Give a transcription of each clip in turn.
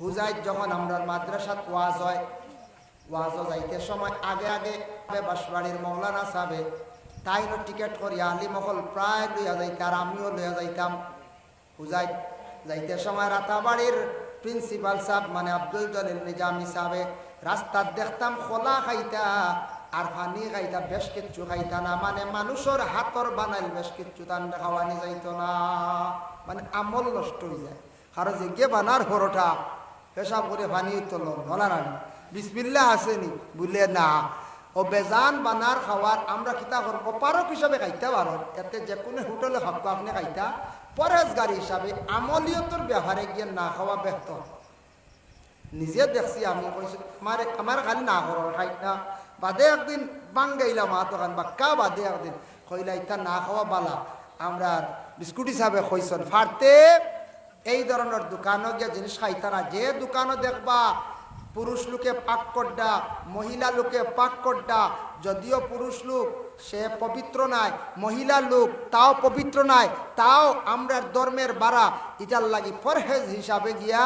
হুজাই যখন আমরা মাদ্রাসাত ওয়াজ হয়, ওয়াজও যাইতে সময়, আগে আগে বাসবাড়ির মৌলানা সাহেবে তাইনো টিকেট করিয়া আলি মহল প্রায় লইয়া যাইতে আর আমিও লইয়া যাইতাম। হুজাই যাইতে সময় রাতাবাড়ির প্রিন্সিপাল সাহেব মানে আব্দুল জলিল নিজামি সাহেবে রাস্তার দেখতাম, খোলা খাইতা, আর পানি খাইতা, বেশ কিচ্ছু খাইতা না। মানে মানুষের হাতর বানাইল বেশ কিচ্ছু, তান খাওয়ানি যাইত না। মানে আমল নষ্ট হয়ে যায়। কারণ যে গে বানার হরটা পেশাব করে পানি তোল হলা না বিসমিল্লা আসেনি বুঝলে না। ও বেজান বানার খাওয়ার আমরা কিতা করব? পারক হিসাবে খাইতে পারো এতে যে কোনো হোটেলে খাব আপনি খাইতা। পরেজগারি হিসাবে আমলিয়তর ব্যবহারে গিয়ে না খাওয়া ব্যক্ত নিজে দেখছি আমি কইছি আমার আমার খালি না করো খাই না। বাদে একদিন বাঙ্গাইলাম মা দোকান বা কা বাদে একদিন। কইলা, ইতা না খাওয়া বালা। আমরা বিস্কুট হিসাবে কইসন ফারতে এই ধরনের দোকানও গিয়ে জিনিস খাইতারা যে দোকানও দেখবা, পুরুষ লোকে পাক করডা, মহিলা লোকে পাক করডা, যদিও পুরুষ লোক সে পবিত্র নাই, মহিলা লোক তাও পবিত্র নাই, তাও আমরা ধর্মের বাড়া ইটার লাগি পরহেজ হিসাবে গিয়া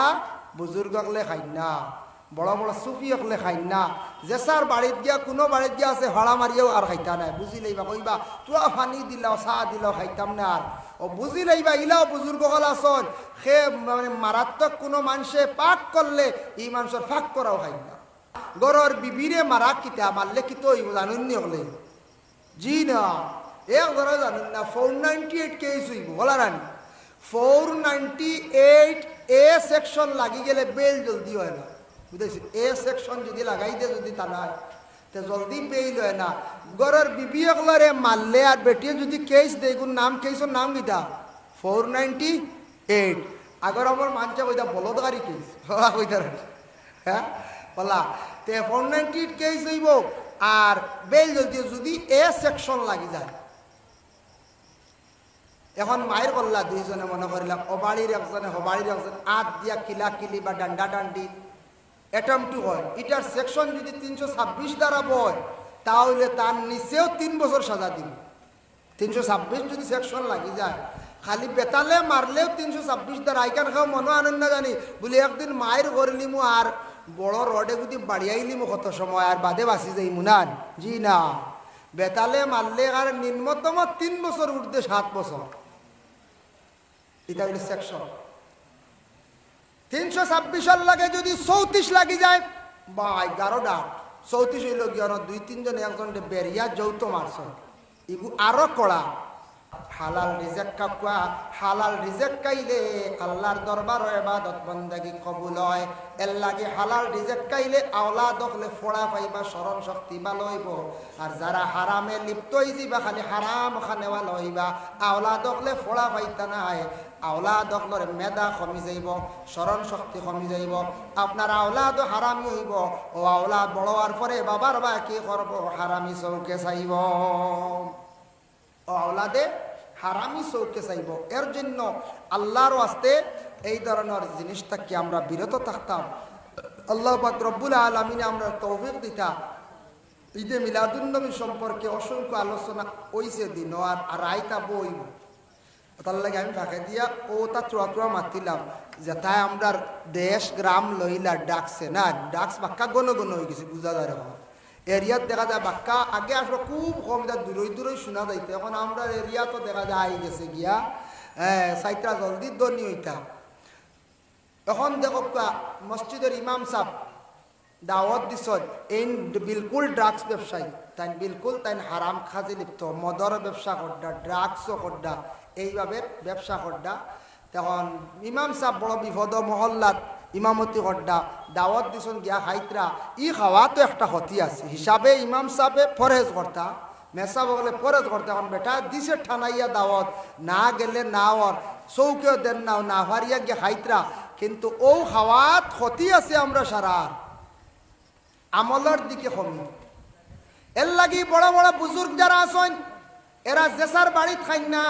বুজুর্গলে খাই না বড় বড় সুফি হকলে খাই না। যে সার বাড়িত গিয়া, কোনো বাড়িত গিয়া আছে ভাড়া মারিয়াও আর খাইতা নাই। বুঝি লইবা, কইবা, তুয়া ফানি দিলাও, চাহ দিলাও, খাইতাম না আর ও বুঝি লইবা, ইলাও বুজুর্গ হল আসন সে মানে মারাত্মক কোনো মানুষে পাক করলে এই মানুষের ফাঁক করাও খাই না। গরর বিবিরে মারা কিতা মারলে কি তো জানুন হলে। জি না এক ধরো জানুন না ফোর নাইনটি এইট কেস হইব বলা রানি four ninety eight A section লাগি গেলে বেল জলদি হয় না। বুঝেছি? এ সেকশন যদি লাগাই দে যদি তা তে জলদি বেইল হয় না। গরের বিবি একলরে মারলে আর বেটিয়ে যদি কেস দেয় নাম কেসের নাম গীতা ফোর নাইনটি এইট আগর আমার মানছে কইতা বলদগারি কেস কইতা হ্যাঁ বলা। তে ফোর নাইনটি এইট কেস হইব। আর বেল জলদি যদি এ সেকশন লাগি যায়। এখন মায়ের কল্লা দুইজনে মনে করিলাম অবাড়ির একজনে হবাড়ির একজন আত দিয়া কিলা কিলি বা ডান্ডা ডান্ডি অ্যাটমটু হয়। এটার সেকশন যদি তিনশো ছাব্বিশ দ্বারা বয়, তাহলে তার নিচেও তিন বছর সাজা দিন। তিনশো ছাব্বিশ যদি সেকশন লাগি যায়, খালি বেতালে মারলেও তিনশো ছাব্বিশ দ্বারা আইকান খাও, মনো আনন্দ জানি। বলি একদিন মায়ের করলিমু আর বড় রডে যদি বাড়িয়াইলিমু কত সময়, আর বাদে বাসি যাই মুনান। জি না। বেতালে মারলে আর নিম্নতম তিন বছর উর্ধে সাত বছর। এটা হইল সেকশন তিনশো ছাব্বিশের লাগে যদি চৌত্রিশ লাগি যায়, বা এগারোটা চৌত্রিশ হইল গিয়ে দুই তিনজন একজন বেরিয়া যৌথ মারছ। ইগু আরও কড়া, হালাল রিজেক কাকুয়া, হালাল রিজেক কাইলে আল্লাহর দরবার এবাদত বন্দাগি কবুল হয়। এর লাগে হালাল রিজেক কাইলে আওলা দখলে ফোড়া পাইবা স্মরণ শক্তি ভালো হইব। আর যারা হারামে লিপ্ত হইছি বা খালি হারাম খানেওয়া লইবা আওলা দখলে ফোড়া পাইতা নাই। আওলা দখলর মেধা কমি যাইব, স্মরণ শক্তি কমি যাইব, আপনার আওলাদ হারামি হইব, ও আওলাদ বড় হওয়ার পরে বাবার বা কি করব, হারামি চৌকে চাইব। ও আওলাদে হারামি চৌকে চাইব। এর জন্য আল্লাহর আস্তে এই ধরনের জিনিসটা কি আমরা বিরত থাকতাম। আল্লাহ পাক রব্বুল আলমিনে আমরা তৌফিক দিতাম ঈদে মিলাদুন্নবী সম্পর্কে অসংখ্য আলোচনা ওইছে দিন আর আর আইতা বই তার লাগে আমি ফাঁকে দিয়া ও তা চুয়া চুয়া মাতিলাম, যে তাই আমরা দেশ গ্রাম লইলা ডাকছে, না ডাকস বাক্কা গণ গণ হয়ে গেছে, বুঝা যায় এখন এরিয়াত দেখা যায় বাক্কা আগে আসলে খুব কম, যা দূরই দূরই শোনা যাইতো, এখন আমরা এরিয়া তো দেখা যায় আই গেছে গিয়া হ্যাঁ সাইটটা জলদি দনি হইতা। এখন দেখো মসজিদের ইমাম সাহ দাওয়াত দিছত এই বিলকুল ড্রাগস ব্যবসায়ী তাই বিলকুল তাই হারাম খাজি লিপ্ত, মদর ব্যবসা করডা, ড্রাগসও করডা এইভাবে ব্যবসা করডা। তখন ইমাম সাহ বড় বিপদ, মহল্লাত ইমামতি করডা। দাওয়াত দিছন গিয়া খাইতরা ই খাওয়া তো একটা ক্ষতি আছে। হিসাবে ইমাম সাহেবে ফরেজ করতা মেসা বগলে ফরেজ করতে, এখন বেটা দিছে ঠানাইয়া দাওয়াত, না গেলে না ওর, চৌকেও দেন নাও না হারিয়া গিয়া খাইতরা কিন্তু ও খাওয়াত ক্ষতি আছে আমরা সারা আমলের দিকে কমি। এর লাগি বড় বড় বুজুর্গ যারা আছেন, এরা জেসার বাড়িত খাইন না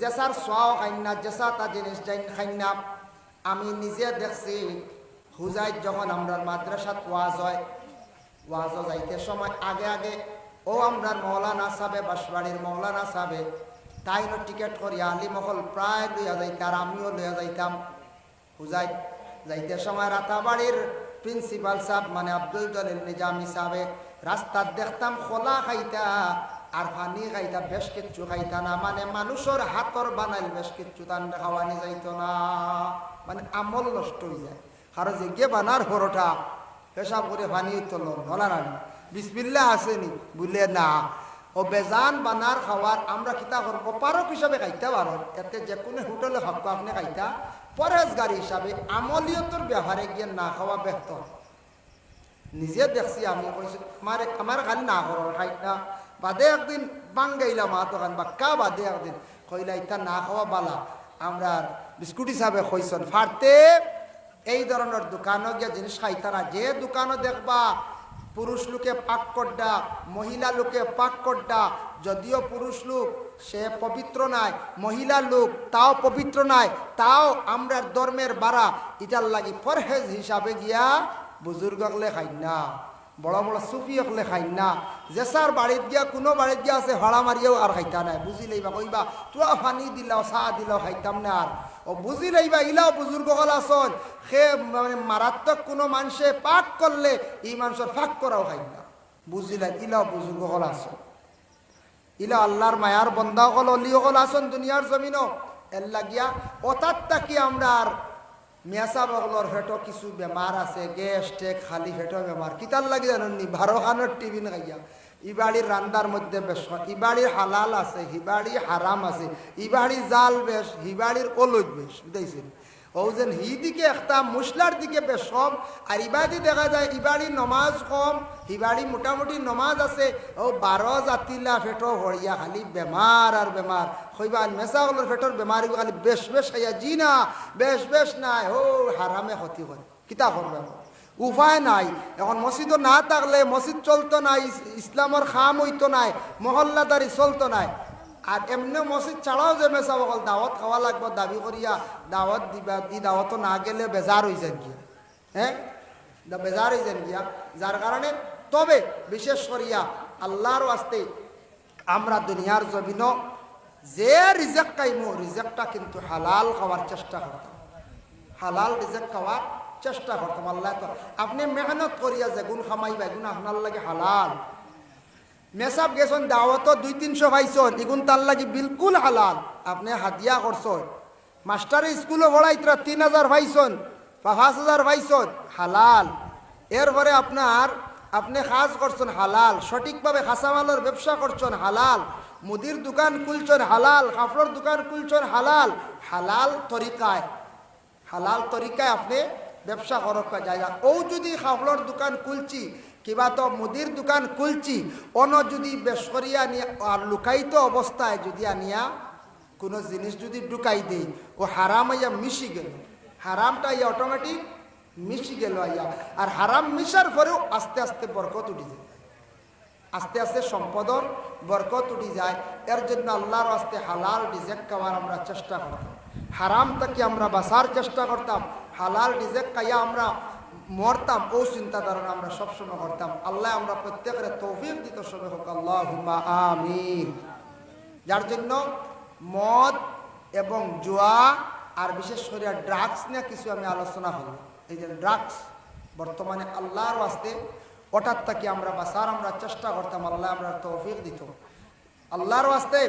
জেসার সোয়াও খাইন, জেসা তা জিনিস যাইন আমি নিজে দেখছি হুজাইত যখন আমরা মাদ্রাসাত ওয়াজ হয় ওয়াজ যাইতে সময় আগে আগে, ও আমরা মৌলানা সাহেব বাসবাড়ির মৌলানা সাহেব, তাইনো টিকেট করিয়া আলি মহল প্রায় লইয়া যাইতাম আমিও লইয়া যাইতাম। হুজাই যাইতে সময় রাতাবাড়ির প্রিন্সিপাল সাহেব মানে আব্দুল জলিল নিজামি সাহেব রাস্তার দেখতাম খোলা খাইতা আর পানি খাইতা বেশ কিচ্ছু খাইতা না। মানে মানুষের হাতর বানাইল বেশ কিচ্ছু তান খাওয়ানি যাইত না। মানে আমল নষ্ট হয়ে যায়। কারও যে গে বানার পরোটা, পেশাব করে পানি তোল হলা না বিসমিল্লা আসেনি বুঝলে না। ও বেজান বানার খাওয়ার আমরা কিতা করব? পারক হিসাবে খাইতে পারো এতে যে কোনো হোটেলে ভাববো আপনি খাইতা পরেজগারি হিসাবে আমলিয়তর ব্যবহারে গিয়ে না খাওয়া বেহতর নিজে দেখছি আমি, কইছি আমার আমার খালি না করো, খাই না। বাদে একদিন বাঙ্গাইলাম মা দোকান বা কা বাদে একদিন? কইলা, ইতা না খাওয়া বালা। আমরা বিস্কুট হিসাবে কইসন ফারতে এই ধরনের দোকানও গিয়ে জিনিস খাইতারা। যে দোকানও দেখবা, পুরুষ লোকে পাক করডা, মহিলা লোকে পাক করডা, যদিও পুরুষ লোক, সে পবিত্র নাই, মহিলা লোক, তাও পবিত্র নাই, তাও আমরা ধর্মের বাড়া ইটার লাগি পরহেজ হিসাবে গিয়া বুজুর্গ হকলে খাই না বড় বড় সুফি হকলে খাই না। যে সার বাড়িত গিয়া, কোনো বাড়িত গিয়া আছে ভাড়া মারিয়াও আর খাইতা নাই। বুঝি লইবা, কইবা, তুয়া ফানি দিলাও, চাহ দিলাও, খাইতাম না আর ও বুঝি লইবা, ইলাও বুজুর্গ হল আসন সে মানে মারাত্মক কোনো মানুষে পাক করলে এই মানুষের ফাঁক করাও খাই না। বুঝিলেন ইলাও বুজুর্গ হল আসন ইলা আল্লাহর মায়ার অলি হল আসন দুনিয়ার জমিনও। এর লাগিয়া অতার তাকি আমরা আর মেসা বগলর ফেটো কিছু বেমার আছে গ্যাস টেক, খালি ফেটো বেমার কিতার লাগি জানি বারো খানোর টিফিন খাইয়া ইবাড়ির রান্দার মধ্যে বেশ ইবাড়ির হালাল আছে হিবাড়ি হারাম আছে। ইবাড়ি জাল বেশ হিবাড়ির অলুজ বেশ বুঝাইছেন ও যেন হি দিকে একটা, মুসলার দিকে বেশ কম আর ইবাদি দেখা যায় ইবাড়ি নমাজ কম হিবাড়ি মোটামুটি নমাজ আছে। ও বারো জাতিলা ফেটো হরিয়া খালি বেমার আর বেমার কইবা মেসা হলোর ফেটোর বেমার খালি বেশ বেশ খাইয়া জি না, বেশ বেশ নাই ও হারামে ক্ষতি করে কিতা করবে উপায় নাই। এখন মসজিদও না থাকলে মসজিদ চলতো নাই ইস- ইসলামের খাম হইতো নাই মহল্লাদারি চলতো নাই। আর এমনি মসজিদ ছাড়াও যে মেসা বকল, দাওয়াত খাওয়া লাগবে, দাবি করিয়া দাওয়াত দিবা, দি দাওয়াতও না গেলে বেজার হয়ে যান গিয়া। হ্যাঁ বেজার হয়ে যান গিয়া। যার কারণে তবে বিশেষ করিয়া আল্লাহর আস্তে আমরা দুনিয়ার জমিন যে রিজেক কাইমো রিজেকটা কিন্তু হালাল খাওয়ার চেষ্টা করতাম। হালাল রিজেক খাওয়ার চেষ্টা করতাম, আল্লাহ আপনি মেহনত করিয়া যে গুণ খামাইবা এগুন আপনার লাগে হালাল। মেসাব গেছেন দাওয়াত দুই তিনশো পাইছন এগুন তার লাগে বিলকুল হালাল। আপনি হাতিয়া করছন। মাস্টারে স্কুলে পড়াইতরা তিন হাজার বা পাঁচ হাজার পাইছন, হালাল। এরপরে আপনার, আপনি কাজ করছেন, হালাল। সঠিকভাবে খাসামালের ব্যবসা করছেন, হালাল। মুদির দোকান খুলছেন, হালাল। কাপড়ের দোকান খুলছেন, হালাল। হালাল তরিকায়। হালাল তরিকায় আপনি ব্যবসা করক যায় ও যদি কাপড়ের দোকান খুলছি কিবা তো মুদির দোকান খুলছি অন্য যদি বেসরিয়া নিয়ে, আর লুকায়িত অবস্থায় যদি আনিয়া, কোনো জিনিস যদি ঢুকাই দেই, ও হারাম আইয়া মিশি গেল। হারামটা ইয়া অটোমেটিক মিশি গেল আইয়া আর হারাম মিশার পরেও আস্তে আস্তে বরকত উঠি যায়। আস্তে আস্তে সম্পদর বরকত উঠি যায়। এর জন্য আল্লাহর আস্তে হালাল রিজেক খাওয়ার আমরা চেষ্টা করতাম। হারাম থেকে আমরা বাঁচার চেষ্টা করতাম। হালাল রিজেক খাইয়া আমরা মরতাম, ও চিন্তা ধারণা আমরা সবসময় করতাম। আল্লাহ আমরা প্রত্যেকের তৌফিক দিত, সবে হোক। আল্লাহ আমিন। যার জন্য মদ এবং জুয়া, আর বিশেষ করে ড্রাগস নিয়ে কিছু আমি আলোচনা হল। এই যে ড্রাগস বর্তমানে আল্লাহর ওয়াস্তে, ওটার থেকে আমরা বাঁচার আমরা চেষ্টা করতাম, আল্লাহ আমরা তৌফিক দিত। আল্লাহর ওয়াস্তে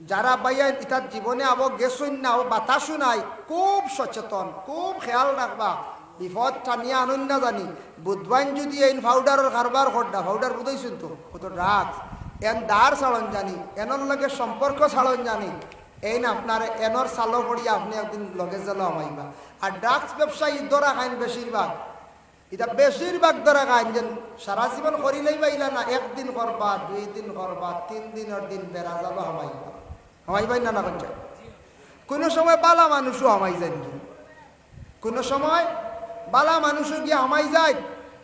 যারা বাইয়া ইতার জীবনে আবো গেছুন না ও বাতাসও নাই, খুব সচেতন, খুব খেয়াল রাখবা। বিপদ টানিয়া আনন্দ জানি। বুধবান যদি এই পাউডারের কারবার করডা পাউডার বুঝাইছুন তো ও তো ড্রাগস এন দার ছাড়ন জানি এনর লগে সম্পর্ক ছাড়ন জানি। এই না আপনার এনর চালো পড়িয়া আপনি একদিন লগে জালো আমাইবা আর ড্রাগস ব্যবসা ইদরা খাইন বেশিরভাগ এটা বেশিরভাগ ধরা খাইন যেন সারা জীবন করিলেই পাইলা না, একদিন করবা দুই দিন করবা তিন দিনের দিন বেড়া যাব হামাইবা। হামাইবাই না না কোনো সময় বালা মানুষও হামাই যায় কোনো সময় বালা মানুষও গিয়ে হামাই যায়।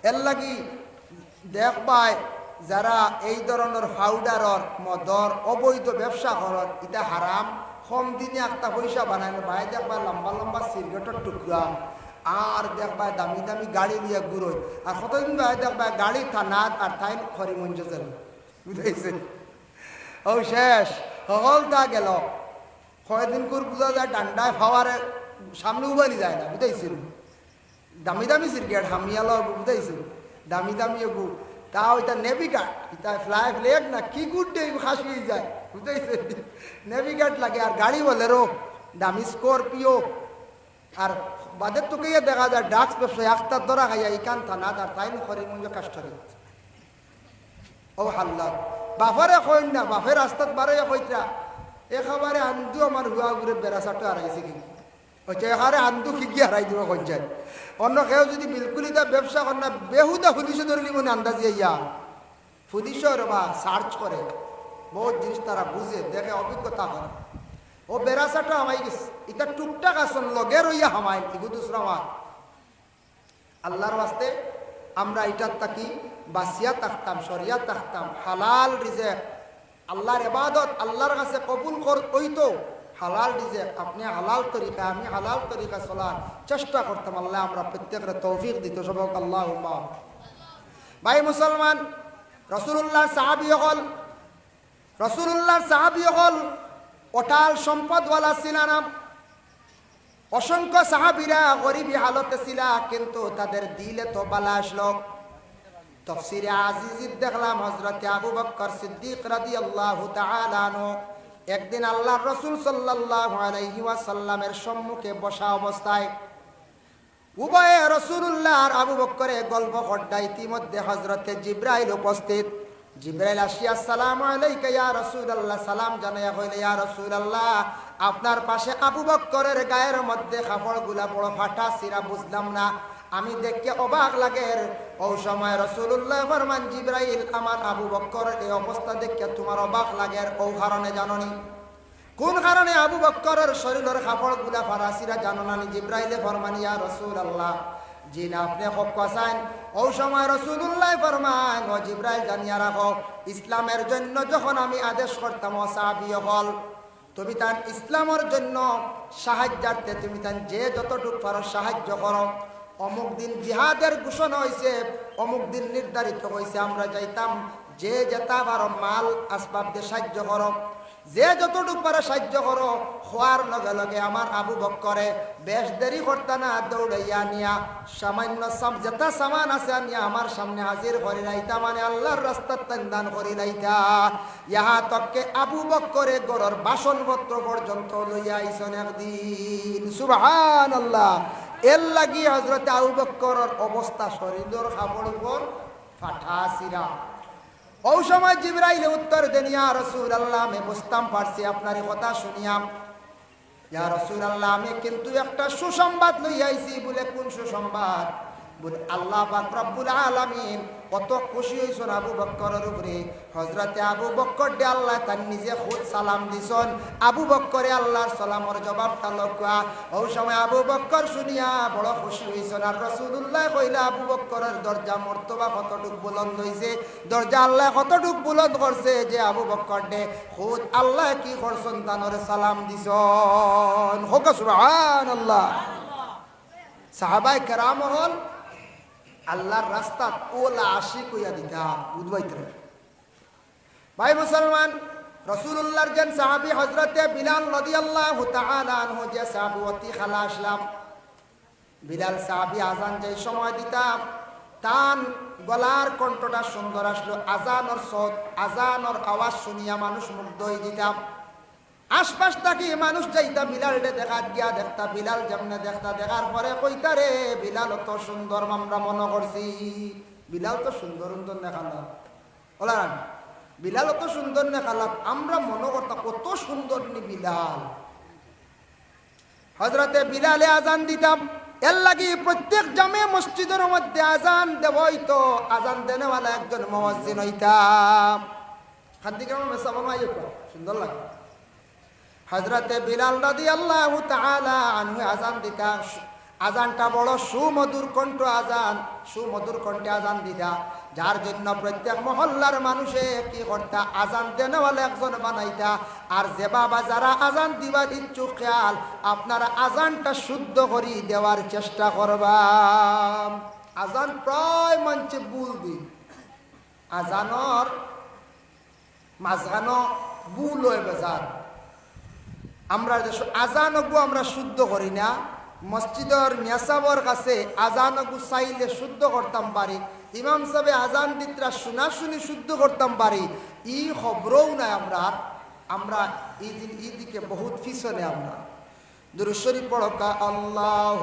এর লাগি দেখবায় যারা এই ধরনের পাউডারর মদর অবৈধ ব্যবসা করত এটা হারাম কম দিনে একটা পয়সা বানায় ভাই দেখবা লম্বা লম্বা সিগারেটের টুকরা আর দেখবা দামি দামি গাড়ি নিয়ে ঘুরোয় আর কতদিন ভাই দেখবা গাড়ি থানা আর তাই খরি মঞ্চ যান। বুঝাইছে ও শেষ হল তা গেল। কয়দিন করে বোঝা যায় ডান্ডায় ফাওয়ারে সামনে উবালি যায় না বুঝাইছিল দামি দামি সিরগেট হামিয়ালো বুঝাইছো দামি দামি গু তা ওইটা নেভিগার্ড এটা ফ্লাই ফ্লেগ না কি গুড খাসি যায় বুঝাইছে নেভিগার্ড লাগে, আর গাড়ি বলে রো, দামি স্করপিও। আর বাদের তোকে দেখা যায় ডাক্স ব্যবসায়ী আখতার ধরা খাইয়া ইকান থানা, তার তাই করে মঞ্জ কাষ্ট ও হাল্লা, বাফারে কইন না বাফের রাস্তাত বারে কইতা এ খাবারে আন্দু আমার হুয়া ঘুরে বেড়াচাটো হারাইছে কি হচ্ছে এখানে আন্দু খিকি হারাই দিব কঞ্চায় অন্য কেউ যদি বিলকুলই তা ব্যবসা কর না, বেহুদা ফুদিশে ধরলি মনে আন্দাজ ইয়া ফুদিশর বা সার্চ করে। বহুত জিনিস তারা বুঝে, দেখে অভিজ্ঞতা করে ও বেড়াচাটো আমাই গেছে এটা টুকটাক আসন লগে রইয়া হামাই ইগু দুসরা আমার আল্লাহর বাস্তে আমরা এটার তাকি বাসিয়া থাকতাম সরিয়া থাকতাম, হালাল রিজেক। আল্লাহর এবাদত আল্লাহর কাছে কবুল কর তো। হালাল রিজেক আপনি হালাল তরিকা আমি হালাল তরিকা চলার চেষ্টা করতাম, আল্লাহ আমরা প্রত্যেকের তৌফিক দিত, সবক আল্লাহ ভাই মুসলমান রসুল্লাহ সাহাবি হল রসুল্লাহ সাহাবি হল, অটাল সম্পদওয়ালা ছিলাম অসংখ্য সাহাবিরা গরিবি হালতে ছিল, কিন্তু তাদের দিলে তো বালা আসলো। তফসিরে আজিজিদ দেখলাম হজরত আবু বক্কর সিদ্দিক রাদিয়াল্লাহু তাআলা আনহু। একদিন আল্লাহ রসুল সাল্লাল্লাহু আলাইহি সম্মুখে বসা অবস্থায় উভয়ে রসুল্লাহ আর আবু বক্করে গল্প খড্ডা ইতিমধ্যে হজরতে জিব্রাইল উপস্থিত। জিব্রাইল আসিয়া সালাম আলাইকা ইয়া রাসূলুল্লাহ। সালাম জানাইয়া কইলে ইয়া আল্লাহ আপনার পাশে আবু বক্করের গায়ের মধ্যে কাপড়গুলা বড় ফাটা, সিরা বুঝলাম না। আমি দেখে অবাক লাগে ও সময় রসুল্লাহ ফরমান জিব্রাইল, আমার আবু বক্কর এই অবস্থা দেখে তোমার অবাক লাগে ও কারণে জাননি। কোন কারণে আবু বক্করের শরীরের কাপড়গুলা ফারাসিরা জানো না জিব্রাইলে ফরমানিয়া রসুল আল্লাহ জি না আপনি খুব কসাইন। ও সময় রসুল্লাহ ফরমান ও জানিয়া রাখো, ইসলামের জন্য যখন আমি আদেশ করতাম, ও সাহাবি হল, তুমি তার ইসলামের জন্য সাহায্যার্থে, তুমি তার যে যতটুকু পারো সাহায্য করো। অমুক দিন জিহাদের ঘোষণা হয়েছে অমুক দিন নির্ধারিত হয়েছে আমরা যাইতাম, যে যেতা পারো মাল আসবাব দিয়ে সাহায্য করো, যে যতটুকু পারে সাহায্য করো খোয়ার লগে লগে আমার আবু বক্করে বেশ দেরি করতে না দৌড়াইয়া নিয়া সামান্য সাম যেটা সামান আছে নিয়া আমার সামনে হাজির করি লাইতা মানে আল্লাহর রাস্তার দান করি লাইতা ইহা তককে আবু বক্করে গড়র বাসনপত্র পর্যন্ত লইয়া আইসন একদিন। সুবহান আল্লাহ এর লাগি হজরতে আবু বক্কর অবস্থা শরীরের কাপড় উপর ফাটা সিরা ওই সময় জিবরাইল উত্তর দেন, ইয়া রসুল আল্লাহ আমি বুঝতাম পারছি আপনার কথা শুনিয়াম। ইয়া রসুল আল্লাহ আমি কিন্তু একটা সুসংবাদ লইয়াইছি, বলে কোন সুসংবাদ? আল্লাহ পাক রব্বুল আলামিন কত খুশি হইছন আবু বক্করের উপরে। হজরতে আবু বক্কর দে আল্লাহ তার নিজে খুদ সালাম দিছন। আবু বক্করে আল্লাহর সালামর জবাবটা লগুয়া ওই সময় আবু বক্কর শুনিয়া বড় খুশি হইছন। আর রসুল্লাহ কইলা, আবু বক্করের দরজা মর্তবা কতটুক বুলন্দ হইছে? দরজা আল্লাহ কতটুক বুলন্দ করছে যে আবু বক্কর দে খুদ আল্লাহ কি করছন তানর সালাম দিছন। হোক সুবহানাল্লাহ। সাহাবাই কেরাম হল আল্লাহর রাস্তা ওলা আশি কইয়া দিতা বুধবাইতে ভাই মুসলমান রসুল্লাহর যেন সাহাবি হজরতে বিলাল নদী আল্লাহ আনহু যে সাহাবি অতি খালা আসলাম, বিলাল সাহাবি আজান যে সময় দিতাম তান গলার কণ্ঠটা সুন্দর আসলো আজানর সদ আজানর আওয়াজ শুনিয়া মানুষ মুগ্ধ হয়ে দিতাম। আশপাশ থাকি মানুষ যাইতা বিলাল দেখা গিয়া দেখতা বিলাল, যেমনে দেখতা দেখার পরে কইতা রে, বিলাল তো সুন্দর, আমরা মনে করছি। বিলাল তো সুন্দর সুন্দর দেখালাম ওলা বিলাল তো সুন্দর দেখালাম আমরা মনে করতাম কত সুন্দর নি বিলাল। হজরতে বিলালে আজান দিতাম, এর লাগি প্রত্যেক জামে মসজিদের মধ্যে আজান দেব হইতো আজান দেনেওয়ালা একজন মহাজিন হইতাম। খাদ্য কেমন মেসা মনে সুন্দর লাগে। হজরতে বিলাল নদী আল্লাহ আনহু আজান দিতা। আজানটা বড় সুমধুর কণ্ঠ আজান সুমধুর কণ্ঠে আজান দিতা। যার জন্য প্রত্যেক মহল্লার মানুষে কি করতা আজান দেনেওয়ালা একজন বানাইতা। আর যে বাবা যারা আজান দিবার ইচ্ছুক খেয়াল, আপনারা আজানটা শুদ্ধ করি দেওয়ার চেষ্টা করবা। আজান প্রায় মঞ্চে বুল দিন আজানর মাঝখানো বুল হয়ে বেজার আমরা আজানগু আমরা শুদ্ধ করি না। মসজিদর মেসাবর কাছে আজানগু চাইলে শুদ্ধ করতাম পারি। ইমাম সাহেব আজান দিতরা শুনা শুনি শুদ্ধ করতাম পারি। ই খবরও নাই আমরা। আমরা এই দিন এই দিকে বহুত পিছনে আমরা। দুরুশ্বরী পড়কা আল্লাহ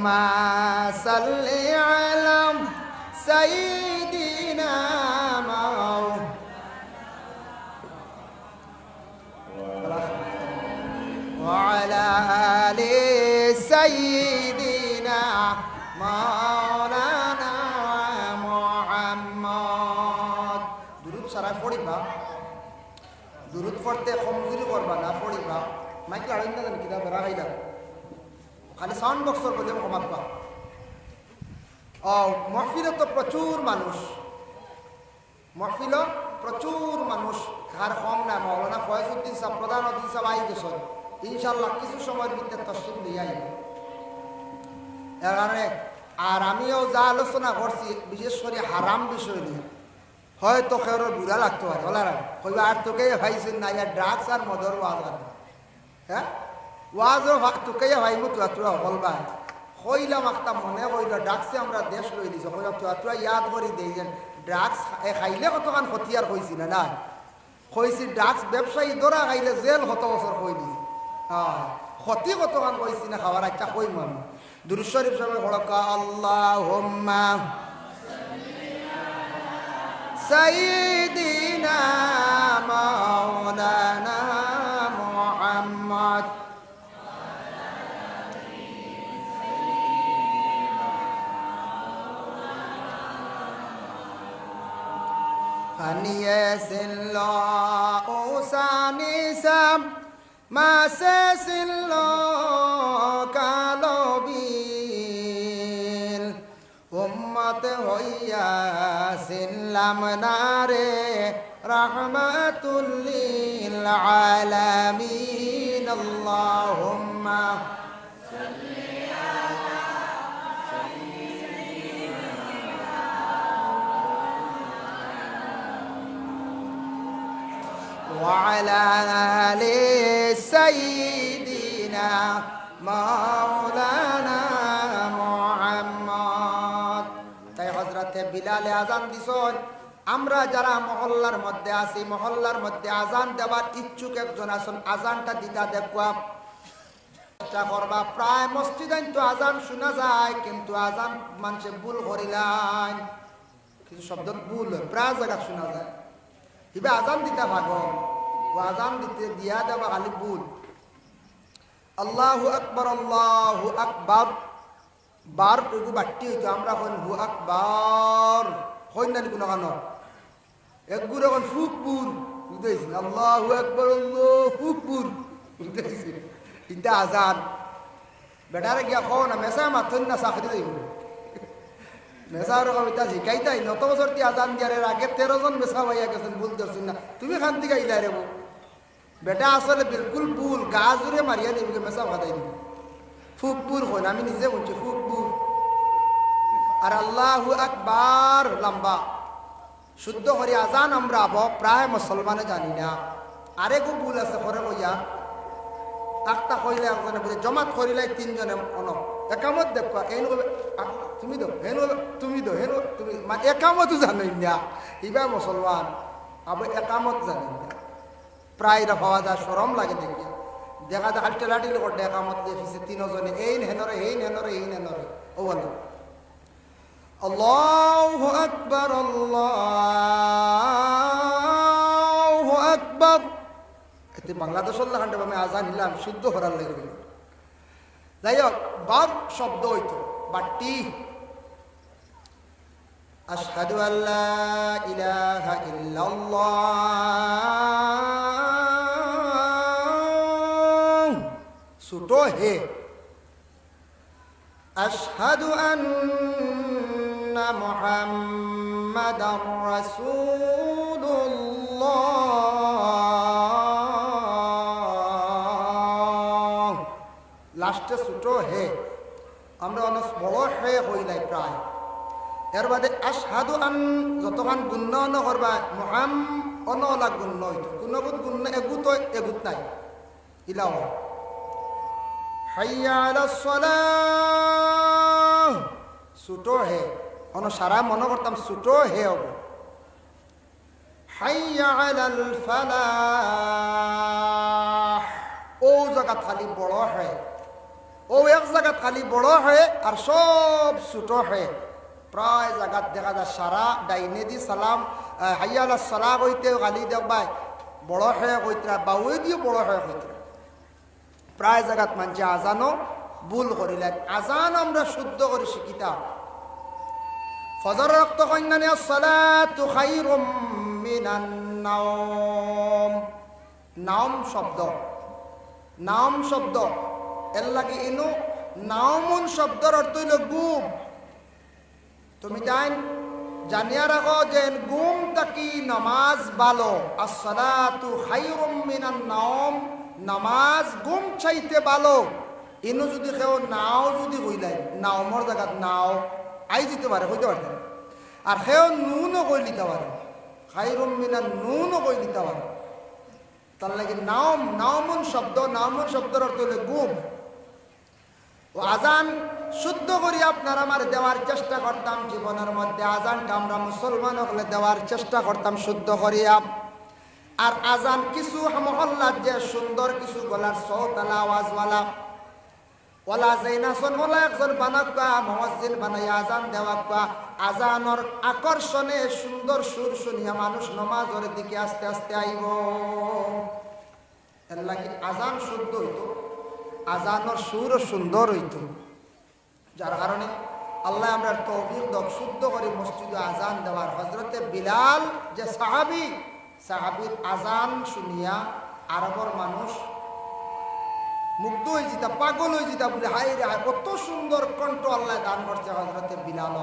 اللهم صل على سيدنا وعلى آل سيدنا مولانا محمد درود সারা পড়িবা দুরুদ পড়তে কমজুরি করবা না পড়িবা মাইক লাগাই না জানি কিতাব রাখাই দাও খালি সাউন্ড বক্সর বলে কমাত পা ও, মহফিলে তো প্রচুর মানুষ। মহফিল প্রচুর মানুষ। কার কম নাই মৌলানা ফয়েজুদ্দিন সাহ প্রধান অতিথি সাহেব আই গেছেন। ইনশাল্লাহ কিছু সময়ের ভিতরে তসিম দিয়ে আইব। কারণে আর আমিও যা আলোচনা করছি, বিশেষ করে হারাম বিষয় নিয়ে, হয়তো কেউ বুড়া লাগতো আর বলার কইবা আর তোকে ভাইছেন না ড্রাগস আর মদর ওয়াজ হ্যাঁ? ওয়াজও তুকাইয়া ভাই তুরা তুরা হল ভাই হইলাম একটা মনে হইল ড্রাগসে আমরা দেশ লই দিছো। হইলাম তুরা তুরা ইয়াদ করি দেই যেন ড্রাগস খাইলে কতখান খতিয়ার হয়েছি না না? হয়েছি ড্রাগস ব্যবসায়ী ধরা খাইলে জেল কত বছর হয়ে দিছি। হ্যাঁ ক্ষতি কতখান হয়েছি না খাওয়ার একটা কই মানুষ দুরুশরীফ সাহেব বড়কা আল্লাহ হোম্মা সাইদিনা মাওলানা Aniesilo usanisam masesilo kalobil ummat hoya silam nare rahmatul lil alamin Allahumma وعلى آل سيدنا مولانا محمد তাই হজরতে বিলালে আজান দিছন আমরা যারা মহল্লার মধ্যে আছি মহল্লার মধ্যে আজান দেওয়ার ইচ্ছুক একজন আছেন আজানটা দিতা দেখবা চেষ্টা করবা প্রায় মসজিদাইন তো আজান শোনা যায় কিন্তু আজান মানুষে ভুল করিলাম কিছু শব্দ ভুল হয় প্রায় জায়গা শোনা যায় হিবে আজান দিতে ভাগো ও আজান দিতে দিয়া দেওয়া খালি ভুল আল্লাহু আকবর আল্লাহু আকবর বার এগু বাট্টি হইতো আমরা কইন হু আকবর কইন না কোনো কান একগুর এখন ফুকপুর বুঝতেছি আল্লাহু আকবর আল্লাহ ফুকপুর বুঝতেছি কিন্তু আজান বেটারে গিয়া কও না মেসা মাথন না চাকরি দেব মেসার কবিতা শিখাইতাই নত বছর তি আজান দিয়ার আগে তেরো জন মেসা ভাইয়া গেছেন ভুল ধরছেন না তুমি খান থেকে আইলাই রে বউ। বেটা আসলে বিলকুল ভুল, গা জুড়ে মারিয়া দিবি মেসা ভাদাই দিবি। ফুকপুর হইন আমি নিজে বলছি ফুকপুর আর আল্লাহু আকবার, লম্বা। শুদ্ধ করে আজান আমরা আব, প্রায় মুসলমানে জানি না। আরেকও ভুল আছে করে কইয়া। একটা কইলে একজনে বুঝে জমাত করিলে তিনজনে অনক। একামত দেখবা এই নবে তুমি দো, হেন তুমি দো, হেন তুমি একামতো জানো না। ইবা মুসলমান আবার একামত জানি না। প্রায় পাওয়া যায় সরম লাগে দেখি দেখা যায় আল্টে লাটিল করতে একামত দেখিছে তিনজনে এই হেনরে এই হেনরে এই হেনরে ও বলো আল্লাহু আকবার আল্লাহু আকবার এতে বাংলাদেশের লাগানটা আমি আজান হিলাম শুদ্ধ করার লেগে গেল যাই হোক বাদ শব্দ হইতো বাটি أشهد أن لا إله إلا الله ছোট হে। أشهد أن محمدا رسول লাস্টে ছোট হে। আমরা অনেক বড় হে হই নাই প্রায়। এর বাদে আশহাদু আন যতক্ষণ গুণ্য নকরবা মহাম অনলা গুণ্য হইত। গুণবোধ গুণ্য এগুত এগুত নাই। ইলাও ছোটো হে। অন সারা মনে করতাম ছোটো হে হব। ও জায়গা খালি বড় হয় ও এক জায়গা খালি বড় হয় আর সব ছোট হয় প্রায় জায়গাত দেখা যায় সারা ডাইনে দি সালাম হাইয়া সালাম হইতে গালি দেখবাই বড় হয়ে কইতরা বাউয়ে দিয়ে বড় হয়ে কইতরা প্রায় জায়গাত মানছে আজানও ভুল করিলেন আজান আমরা শুদ্ধ করে শিখিতাম। ফজর রক্ত কন্যানে সালাতু খাইরুম মিনান নাওম। নাম শব্দ। নাম শব্দ। এর লাগে ইনু নামুন শব্দর অর্থ হইল গুম। তুমি জান জানিয়া রাখো যে গুম তাকি নামাজ ভালো। আসসালাতু খাইরুম মিনান নাওম। নামাজ গুম চাইতে ভালো ইনু যদি কেউ নাও যদি হইলাই নাওমর জায়গাত নাও, আই দিতে পারে হইতে পারে আর সেও নুনও কই দিতে পারে, খাইরুম মিনান নুনও কই দিতে পারে। তার লাগে নাম নামুন শব্দ নামুন শব্দের অর্থ হলো গুম। ও আজান শুদ্ধ করি আপনার আমার দেওয়ার চেষ্টা করতাম, জীবনের মধ্যে আজানটা আমরা মুসলমান হলে দেওয়ার চেষ্টা করতাম, শুদ্ধ করিয়া। আর আজান কিছু মহল্লার যে সুন্দর কিছু গলার সৌতালা আওয়াজওয়ালা। ওলা জৈনাসন ওলা একজন বানাকা মহসিন বানাই আজান দেওয়া আজানর আকর্ষণে সুন্দর সুর শুনিয়া মানুষ নমাজের দিকে আস্তে আস্তে আইব এর লাগে আজান শুদ্ধ হইতো। আজানর সুরও সুন্দর হইতো। যার কারণে আল্লাহ আমরা তৌফিক দক, শুদ্ধ করে মসজিদে আজান দেওয়ার হজরতে বিলাল যে সাহাবি সাহাবির আজান শুনিয়া আরবর মানুষ মুগ্ধ হয়ে যেতা, পাগল হয়ে যেতা বলে হাই রে কত সুন্দর কণ্ঠ আল্লাহ দান করছে হজরতে বিলাল।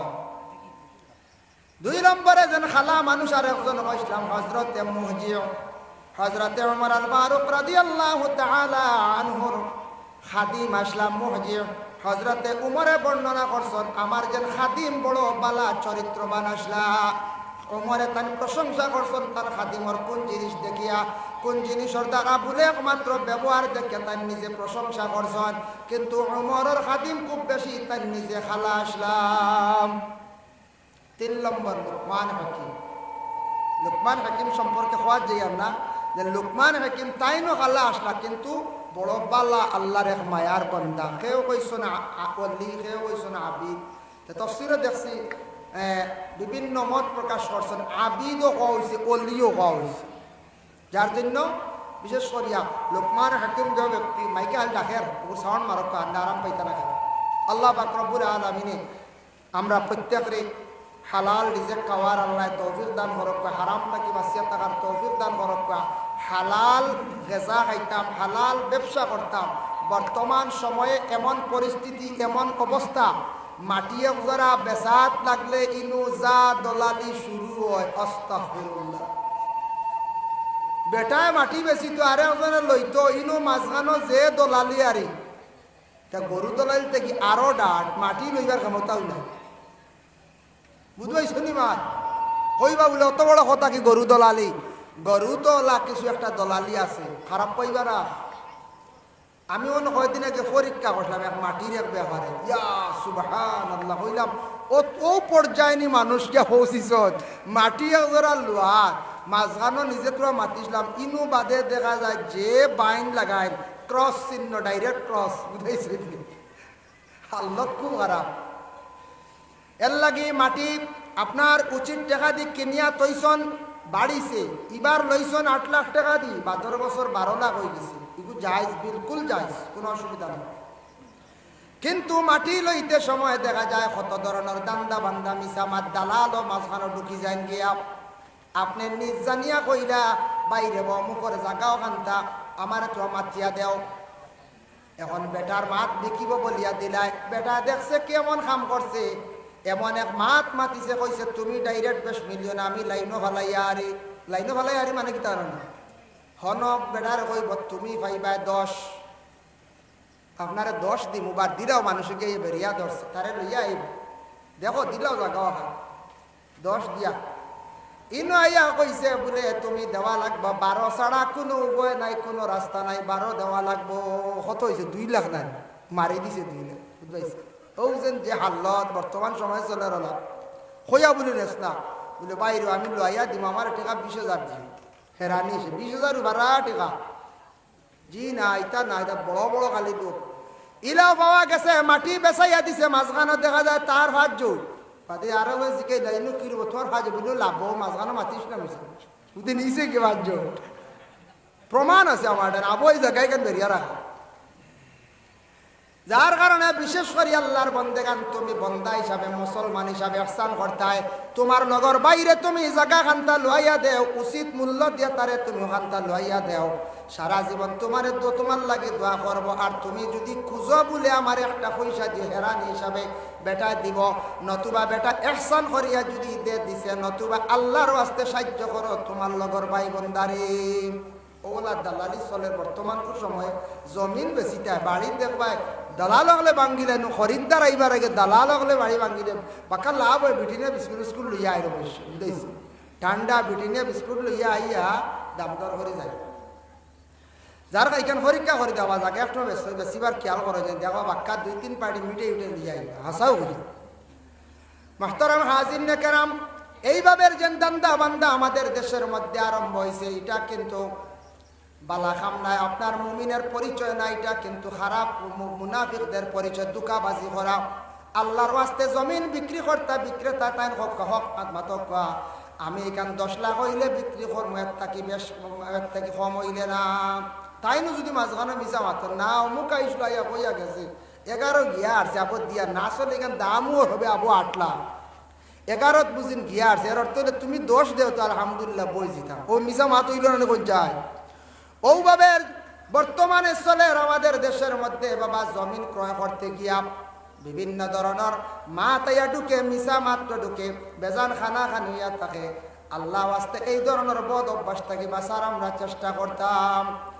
দুই নম্বরে যেন খালা মানুষ আর একজন ইসলাম হজরতে মুহজিও। হজরতে উমর আল ফারুক রাদিয়াল্লাহু তাআলা আনহুর খাদিম আসলাম মুহজিও। হজরতে উমরে বর্ণনা করছেন, আমার যেন খাদিম বড় বালা চরিত্রবান আসলা। উমরে তার প্রশংসা করছেন তার খাদিমর কোন জিনিস দেখিয়া, কোন জিনিসের দ্বারা ভুলে একমাত্র ব্যবহার দেখে তার নিজে প্রশংসা করছেন। কিন্তু উমরের খাদিম খুব বেশি তার নিজে খালা আসলাম তিন নম্বর লোকমান হাকিম। লোকমান হাকিম সম্পর্কে হওয়া যাই না যে লোকমান হাকিম তাইনও খালা আসলা কিন্তু বড় বাল্লা আল্লাহর এক মায়ার বন্দা। কেউ কইস না অলি কেউ কইস না আবিদ। তফসিরে দেখছি বিভিন্ন মত প্রকাশ করছেন। আবিদও হওয়া হয়েছে অলিও হওয়া হয়েছে যার জন্য বিশেষ করিয়া লোকমান হাকিম যে ব্যক্তি মাইকে আল ডাকের ও সাউন্ড মারক আরাম পাইতে না কেন আল্লাহ বাকরবুল আলমিনে আমরা প্রত্যেকের হালাল রিজেক খাওয়ার আল্লাহ তৌফিক দান করক, হারাম নাকি বাসিয়া থাকার তৌফিক দান করক, হালাল গেজা খাইতাম, হালাল ব্যবসা করতাম। বর্তমান সময়ে এমন পরিস্থিতি, এমন অবস্থা মাটিয়ে যারা বেসাত লাগলে ইনু যা দলালি শুরু হয় অস্তাফিরুল্লাহ বেটায় মাটি বেশি তো আরে ওখানে লইতো ইনু মাঝখানো যে দলালি আরে। তা গরু দলালি থেকে আরও ডাট মাটি লইবার ক্ষমতাও নাই বুঝবাইছো নি মার কইবা বলে, অত বড় কথা কি গরু দলালি? গরু তো কিছু একটা দলালি আছে খারাপ পাইবা না আমি অন্য কয়েকদিন আগে পরীক্ষা করলাম এক মাটির এক ব্যাপারে। ইয়া সুবাহান আল্লাহ কইলাম, ও ও পর্যায়ে নি মানুষকে পৌঁছিস মাটি একজোড়া লোহার মাঝখানো নিজে তোরা মাতিছিলাম ইনু বাদে দেখা যায় যে বাইন লাগাই ক্রস চিহ্ন ডাইরেক্ট ক্রস বুঝাইছে আল্লাহ খুব খারাপ এর লাগি মাটি আপনার উচিত টাকা দি কিনিয়া তৈছন বাড়িছে। এবার লইছন আট লাখ টাকা দি, বাদর বছর বারো লাখ হয়ে গেছে। এগুলো যাইজ বিলকুল যাইজ কোনো অসুবিধা নেই। কিন্তু মাটি লইতে সময় দেখা যায়, কত ধরনের দান্দা বান্দা মিশা মাত দালাল ও মাঝখানো ঢুকি যান গিয়া। আপনি নিজ জানিয়া কইলা বাইরে অমুকর জাগাও খান্তা আমার তো মাতিয়া দেও। এখন বেটার মাত দেখিব বলিয়া দিলাই বেটা, দেখছে কেমন কাম করছে? এমন এক মাত মাতিছে, কইছে, তুমি ডাইরেক্ট বেশ মিলিয়ন, আমি লাইনো ভালাইয়া আরে। লাইনো ভালাই আরে মানে কি তার না হনক বেটার কইব তুমি পাইবা দশ। আপনারে দশ দিম বার দিলাও মানুষকে এই বেরিয়া ধরছে, তারে লইয়া আইব। দেখো, দিলাও জাগাও হা দশ দিয়া। ইনো আইয়া কইছে, বলে, তুমি দেওয়া লাগবা, বারো ছাড়া কোনো উপায় নাই, কোনো রাস্তা নাই, বারো দেওয়া লাগবো। কত হয়েছে দুই লাখ নাই। মারি দিছে দুই লাখ বুঝবাইছে ও যেন যে হাল্লত বর্তমান সময় চলে রলা খইয়া বলি নেস না। বলে বাইরে আমি লইয়া দিম আমার টাকা বিশ হাজার দিম। হেরানি এসে বিশ হাজার বারা টাকা জি না ইতা না এটা বড় বড় খালি দুঃখ। ইলা পাওয়া গেছে, মাটি বেচাইয়া দিছে মাঝখানে দেখা যায় তার হাত জোর পাতে আরও জিকে লাইনো কি রব তোর হাজ বলিও লাভ মাঝখানে মাতিস না মিশে উঠে নিচে কি হাত জোর প্রমাণ আছে আমার আবো জায়গায় কেন বেরিয়ে রাখা যার কারণে বিশেষ করে আল্লাহর বন্দেগান তুমি বন্দা হিসাবে, মুসলমান হিসাবে আহসান করতায়। তোমার নগর বাইরে তুমি জাগা খান্তা লোহাইয়া দেও, উচিত মূল্য দিয়ে তারে তুমি খান্তা লোহাইয়া দেও। সারা জীবন তোমার তোমার লাগে দোয়া করব। আর তুমি যদি খুঁজো বলে আমার একটা পয়সা দিয়ে হেরানি হিসাবে বেটা দিব, নতুবা বেটা এহসান করিয়া যদি দে দিছে, নতুবা আল্লাহর আস্তে সাহায্য করো, তোমার লগর ভাই বন্দারে। ওলা দালালি চলে বর্তমান সময়। জমিন বেচিতে বাড়ি দেখবাই দালাল হলে ভাঙ্গিলে খরিদ্দার আইবার আগে দালাল হলে বাড়ি ভাঙ্গিলে বাকা লাভ হয় বিটিনে বিস্কুট বিস্কুট লইয়া আইর বুঝাইছি ঠান্ডা বিটিনে বিস্কুট লইয়া আইয়া দাম দর করে যায়। যার এখান পরীক্ষা করে দেওয়া যাকে একটু বেশি বেশিবার খেয়াল করে যায় দেখো বাক্কা দুই, তিন পার্টি মিটে উঠে নিয়ে আইবা হাসাও করি মাস্তরাম হাজির নে কেরাম এইভাবে যে দান্দা বান্দা আমাদের দেশের মধ্যে আরম্ভ হয়েছে এটা কিন্তু বালা খাম নাই আপনার মুমিনের পরিচয় নাই, এটা কিন্তু খারাপ। মুনাফিকদের পরিচয়, দুকাবাজি করা। আল্লাহর ওয়াস্তে জমিন বিক্রি করতা, বিক্রেতা তাই হক হক মাতক আমি এখান দশ লাখ হইলে বিক্রি করব এর থাকি বেশ এর থাকি কম হইলে না। তাই তাইনো যদি মাঝখানে মিশা মাত্র না, অমুক আইসলো আইয়া গেছে। এগারো গিয়া আর যাব দিয়া না চলে এখান দামও হবে আবু আট লাখ। এগারোত বুঝিন গিয়া আর এর অর্থ তুমি দোষ দেও তো, আলহামদুলিল্লাহ বই জিতাম ও মিশা মাত হইল না কোন যায় ওভাবে বর্তমানে চলে আমাদের দেশের মধ্যে বাবা জমিন ক্রয় করতে গিয়া বিভিন্ন ধরনের মা তাইয়া ঢুকে মিশা মাত্র ঢুকে, বেজান খানা খানিয়া থাকে। আল্লাহ আস্তে এই ধরনের বদ অভ্যাস থাকি বাসার আমরা চেষ্টা করতাম।